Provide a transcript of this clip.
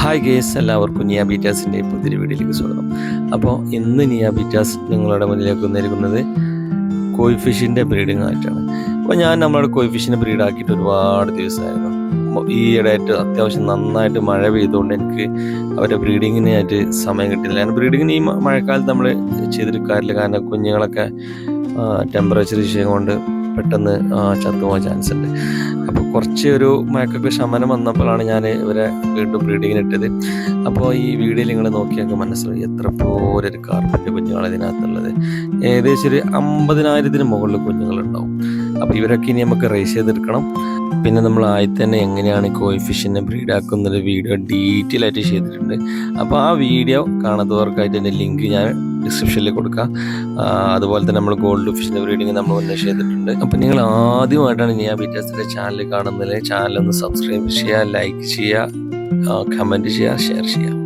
Hi guys എല്ലാവർക്കും നിയ ബീറ്റാസിന്റെ പുതിയൊരു വീഡിയോയിലേക്ക് സ്വാഗതം. അപ്പോൾ ഇന്ന് നിയ ബീറ്റാസ് നിങ്ങളുടെ മുന്നിലേക്ക് വന്നിരിക്കുന്നത് കോയി ഫിഷിന്റെ ബ്രീഡിംഗ് ആയിട്ടാണ്. അപ്പോൾ ഞാൻ നമ്മളുടെ കോയി ഫിഷിനെ ബ്രീഡ് ആക്കിയിട്ട് ഒരുപാട് ദിവസമായിരുന്നു. ഈ ഇടയായിട്ട് അത്യാവശ്യം നന്നായിട്ട് മഴ പെയ്തുകൊണ്ട് എനിക്ക് അവരുടെ ബ്രീഡിങ്ങിനായിട്ട് സമയം കിട്ടില്ല കാരണം ബ്രീഡിങ്ങിന് ഈ മഴക്കാലത്ത് നമ്മൾ ചെയ്തെടുക്കാറില്ല കാരണം കുഞ്ഞുങ്ങളൊക്കെ ടെമ്പറേച്ചർ വിഷയം കൊണ്ട് പെട്ടെന്ന് ചത്തുപോകാൻ ചാൻസ് ഉണ്ട്. കുറച്ച് ഒരു മയക്കൊക്കെ ശമനം വന്നപ്പോഴാണ് ഞാൻ ഇവരെ വീണ്ടും ബ്രീഡിങ്ങിന് ഇട്ടത്. അപ്പോൾ ഈ വീഡിയോയിൽ നിങ്ങൾ നോക്കിയാൽ മനസ്സിലായി എത്ര പോലെ ഒരു കാർപ്പറ്റ് കുഞ്ഞുങ്ങൾ ഇതിനകത്തുള്ളത്. ഏകദേശം ഒരു അമ്പതിനായിരത്തിന് മുകളിൽ കുഞ്ഞുങ്ങളുണ്ടാവും. അപ്പോൾ ഇവരൊക്കെ ഇനി നമുക്ക് റേസ് ചെയ്തെടുക്കണം. പിന്നെ നമ്മൾ ആയി തന്നെ എങ്ങനെയാണ് കോയി ബ്രീഡാക്കുന്നൊരു വീഡിയോ ഡീറ്റെയിൽ ആയിട്ട് ചെയ്തിട്ടുണ്ട്. അപ്പോൾ ആ വീഡിയോ കാണാത്തവർക്കായിട്ട് എന്റെ ലിങ്ക് ഞാൻ ഡിസ്ക്രിപ്ഷനിൽ കൊടുക്കുക അതുപോലെ തന്നെ നമ്മൾ ഗോൾഡ് ഫിഷിന്റെ ബ്രീഡിങ് നമ്മൾ മുന്നേ ചെയ്തിട്ടുണ്ട്. അപ്പം നിങ്ങൾ ആദ്യമായിട്ടാണ് ഞാൻ ബീറ്റാസിന്റെ ചാനൽ കാണുന്നത് ചാനൽ ഒന്ന് സബ്സ്ക്രൈബ് ചെയ്യുക ലൈക്ക് ചെയ്യുക കമന്റ് ചെയ്യുക ഷെയർ ചെയ്യുക.